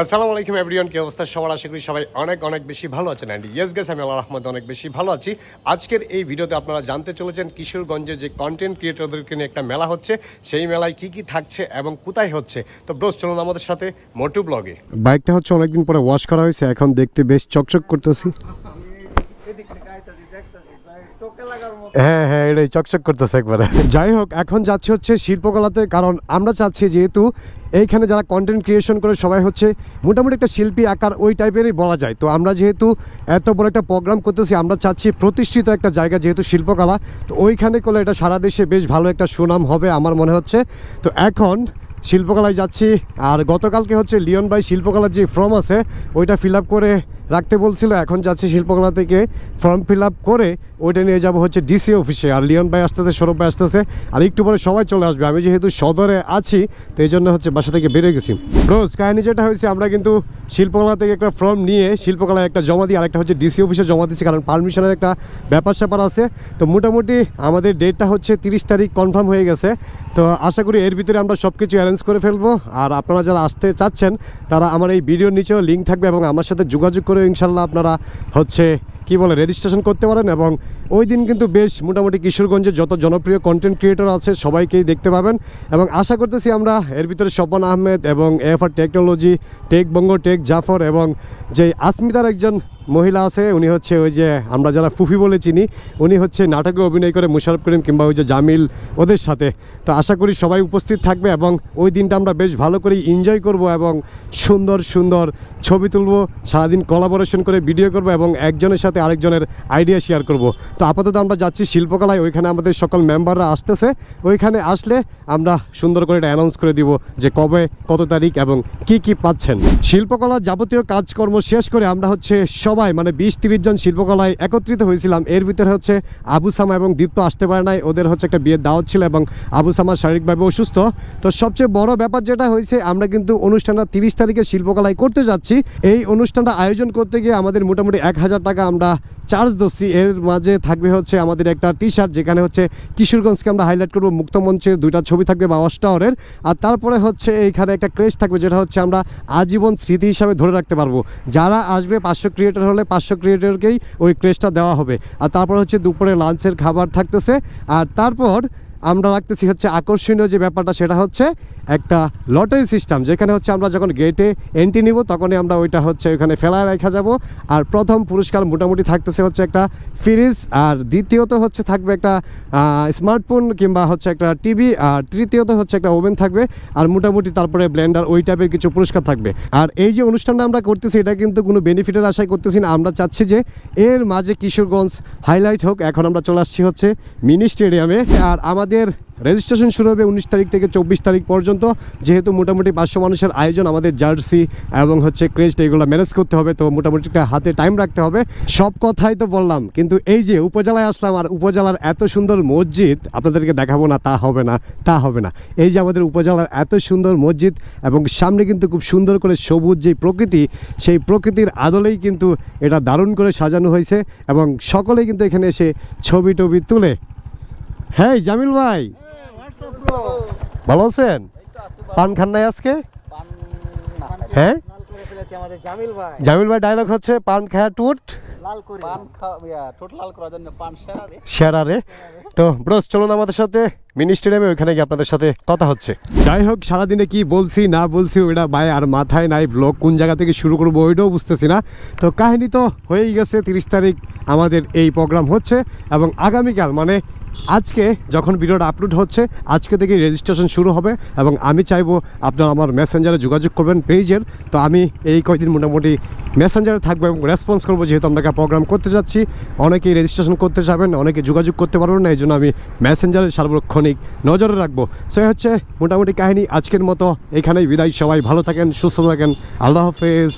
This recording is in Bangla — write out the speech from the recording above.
আসসালামু আলাইকুম এভরিওয়ান কি অবস্থা? সবার আশা করি সবাই অনেক অনেক বেশি ভালো আছেন। অ্যান্ড ইয়েস গেস আমি আল্লাহ রহমদ অনেক বেশি ভালো আছি। আজকের এই ভিডিওতে আপনারা জানতে চলেছেন কিশোরগঞ্জে যে কন্টেন্ট ক্রিয়েটরদেরকে নিয়ে একটা মেলা হচ্ছে। সেই মেলায় কি কি থাকছে এবং কোথায় হচ্ছে? তো ব্রোস চলুন আমাদের সাথে মোটু ব্লগে বাইকটা হচ্ছে অনেকদিন পরে ওয়াশ করা হয়েছে। এখন দেখতে বেশ চকচক করতেছি। হ্যাঁ হ্যাঁ এটাই চকচক করতেছে একবারে। যাই হোক, এখন যাচ্ছি হচ্ছে শিল্পকলাতে, কারণ আমরা চাচ্ছি যেহেতু এইখানে যারা কন্টেন্ট ক্রিয়েশন করে, সবাই হচ্ছে মোটামুটি একটা শিল্পী আকার, ওই টাইপেরই বলা যায়। তো আমরা যেহেতু এত বড় একটা প্রোগ্রাম করতেছি, আমরা চাচ্ছি প্রতিষ্ঠিত একটা জায়গা যেহেতু শিল্পকলা, তো ওইখানে করলে এটা সারা দেশে বেশ ভালো একটা সুনাম হবে আমার মনে হচ্ছে। তো এখন শিল্পকলায় যাচ্ছি, আর গতকালকে হচ্ছে লিওন ভাই শিল্পকলার যে ফর্ম আছে, ওইটা ফিল আপ করে রাখতে বলছিল, এখন যাচ্ছি শিল্পকলা থেকে ফর্ম ফিল আপ করে ওইটা নিয়ে যাব হচ্ছে ডিসি অফিসে। আর লিওন ভাই আসতেছে, সৌরভ ভাই আসতেছে, আর একটু পরে সবাই চলে আসবে। আমি যেহেতু সদরে আছি, তো এই জন্য হচ্ছে বাসা থেকে বেরিয়ে গেছি। রোজ কাহিনী যেটা হয়েছে, আমরা কিন্তু শিল্পকলা থেকে একটা ফর্ম নিয়ে শিল্পকলায় একটা জমা দিই, আরেকটা হচ্ছে ডিসি অফিসে জমা দিচ্ছি, কারণ পারমিশনের একটা ব্যাপার স্যাপার আছে। তো মোটামুটি আমাদের ডেটটা হচ্ছে তিরিশ তারিখ কনফার্ম হয়ে গেছে। তো আশা করি এর ভিতরে আমরা সব কিছু অ্যারেঞ্জ করে ফেলব। আর আপনারা যারা আসতে চাচ্ছেন, তারা আমার এই ভিডিওর নিচেও লিঙ্ক থাকবে এবং আমার সাথে যোগাযোগ করে ইনশাল্লাহ আপনারা হচ্ছে, কি বলে রেজিস্ট্রেশন করতে পারেন এবং ওই দিন কিন্তু বেশ মোটামুটি কিশোরগঞ্জের যত জনপ্রিয় কন্টেন্ট ক্রিয়েটর আছে, সবাইকেই দেখতে পাবেন। এবং আশা করতেছি আমরা এর ভিতরে স্বপন আহমেদ এবং F R technology tech Banga tech Jafar এবং যে আসমিতার একজন মহিলা আছে, উনি হচ্ছে ওই যে আমরা যারা ফুফি বলে চিনি, উনি হচ্ছে নাটকে অভিনয় করে মুশারফ করিম কিংবা ওই যে জামিল ওদের সাথে। তো আশা করি সবাই উপস্থিত থাকবে এবং ওই দিনটা আমরা বেশ ভালো করে এনজয় করব এবং সুন্দর সুন্দর ছবি তুলব, সারাদিন কলাবোরেশন করে ভিডিও করব এবং একজনের সাথে আরেকজনের আইডিয়া শেয়ার করব। তো আপাতত আমরা যাচ্ছি শিল্পকলায়, ওইখানে আমাদের সকল মেম্বাররা আসতেছে। ওইখানে আসলে আমরা সুন্দর করে এটা অ্যানাউন্স করে দিব যে কবে, কত তারিখ এবং কি কি পাচ্ছেন। শিল্পকলার যাবতীয় কাজকর্ম শেষ করে আমরা হচ্ছে সবাই মানে বিশ তিরিশ জন শিল্পকলায় একত্রিত হয়েছিলাম। এর ভিতরে হচ্ছে আবু সামা এবং দীপ্ত আসতে পারে নাই। ওদের হচ্ছে একটা বিয়ের দাওয়াত ছিল এবং আবু সামা শারীরিকভাবে অসুস্থ। তো সবচেয়ে বড় ব্যাপার যেটা হয়েছে, আমরা কিন্তু অনুষ্ঠানটা তিরিশ তারিখে শিল্পকলায় করতে যাচ্ছি। এই অনুষ্ঠানটা আয়োজন করতে গিয়ে আমাদের মোটামুটি এক হাজার টাকা আমরা চার্জ দিচ্ছি এর মাঝে থাকবে হচ্ছে আমাদের একটা টি শার্ট যেখানে হচ্ছে কিশোরগঞ্জকে আমরা হাইলাইট করব। মুক্তমঞ্চের দুইটা ছবি থাকবে বা অস্টাওয়ারের আর তারপরে হচ্ছে এইখানে একটা ক্রেজ থাকবে, যেটা হচ্ছে আমরা আজীবন স্মৃতি হিসাবে ধরে রাখতে পারব। যারা আসবে পাঁচশো ক্রিয়েটর হলে পাঁচশো ক্রিয়েটরকেই ওই ক্রেজটা দেওয়া হবে। আর তারপর হচ্ছে দুপুরে লাঞ্চের খাবার থাকতেছে। আর তারপর আমরা রাখতেছি হচ্ছে আকর্ষণীয় যে ব্যাপারটা, সেটা হচ্ছে একটা লটারি সিস্টেম, যেখানে হচ্ছে আমরা যখন গেটে এন্ট্রি নিব, তখনই আমরা ওইটা হচ্ছে ওইখানে ফেলায় রেখা যাব। আর প্রথম পুরস্কার মোটামুটি থাকতেছে হচ্ছে একটা ফ্রিজ, আর দ্বিতীয়ত হচ্ছে থাকবে একটা স্মার্টফোন কিংবা হচ্ছে একটা টিভি আর তৃতীয়ত হচ্ছে একটা ওভেন থাকবে, আর মোটামুটি তারপরে ব্লেন্ডার ওই টাইপের কিছু পুরস্কার থাকবে। আর এই যে অনুষ্ঠানটা আমরা করতেছি, এটা কিন্তু কোনো বেনিফিটের আশায় করতেছি না। আমরা চাচ্ছি যে এর মাঝে কিশোরগঞ্জ হাইলাইট হোক এখন আমরা চলে আসছি হচ্ছে মিনি স্টেডিয়ামে। আর আমাদের রেজিস্ট্রেশন শুরু হবে উনিশ তারিখ থেকে চব্বিশ তারিখ পর্যন্ত। যেহেতু মোটামুটি পাঁচশো মানুষের আয়োজন, আমাদের জার্সি এবং হচ্ছে ক্রেস্ট, এগুলো ম্যানেজ করতে হবে, তো মোটামুটি হাতে টাইম রাখতে হবে। সব কথাই তো বললাম, কিন্তু এই যে উপজেলায় আসলাম আর উপজেলার এত সুন্দর মসজিদ, আপনাদেরকে দেখাবো না, তা হবে না, তা হবে না। এই যে আমাদের উপজেলার এত সুন্দর মসজিদ এবং সামনে কিন্তু খুব সুন্দর করে সবুজ যে প্রকৃতি, সেই প্রকৃতির আদলেই কিন্তু এটা দারুণ করে সাজানো হয়েছে এবং সকলেই কিন্তু এখানে এসে ছবি টবি তুলে। হ্যাঁ জামিল ভাই! ভালো আছেন? পান খান নাই আজকে? হ্যাঁ? লাল করে ফেলেছে আমাদের জামিল ভাই। ডায়লগ হচ্ছে পান খায়া টুট লাল করে। পান খাওয়া টোটাল করার জন্য পান সেরা রে। তো ব্রোস চলুন আমাদের সাথে মিনি স্টেডিয়ামে ওইখানে গিয়ে আপনাদের সাথে কথা হচ্ছে। যাই হোক সারাদিনে কি বলছি না বলছি ওইটা ভাই আর মাথায় নাই ব্লগ কোন জায়গা থেকে শুরু করব ওইটাও বুঝতেছি না। তো কাহিনী তো হয়েই গেছে তিরিশ তারিখ আমাদের এই প্রোগ্রাম হচ্ছে এবং আগামীকাল মানে আজকে যখন ভিডিওটা আপলোড হচ্ছে, আজকে থেকে রেজিস্ট্রেশন শুরু হবে এবং আমি চাইব আপনারা আমার মেসেঞ্জারে যোগাযোগ করবেন পেজের তো আমি এই কয়েকদিন মোটামুটি মেসেঞ্জারে থাকব এবং রেসপন্স করব, যেহেতু আমরা প্রোগ্রাম করতে যাচ্ছি। অনেকেই রেজিস্ট্রেশন করতে যাবেন, অনেকে যোগাযোগ করতে পারবেন না এই জন্য আমি মেসেঞ্জারে সার্বক্ষণিক নজরে রাখব। সে হচ্ছে মোটামুটি কাহিনী আজকের মতো। এখানেই বিদায়, সবাই ভালো থাকেন, সুস্থ থাকেন। আল্লাহ হাফেজ।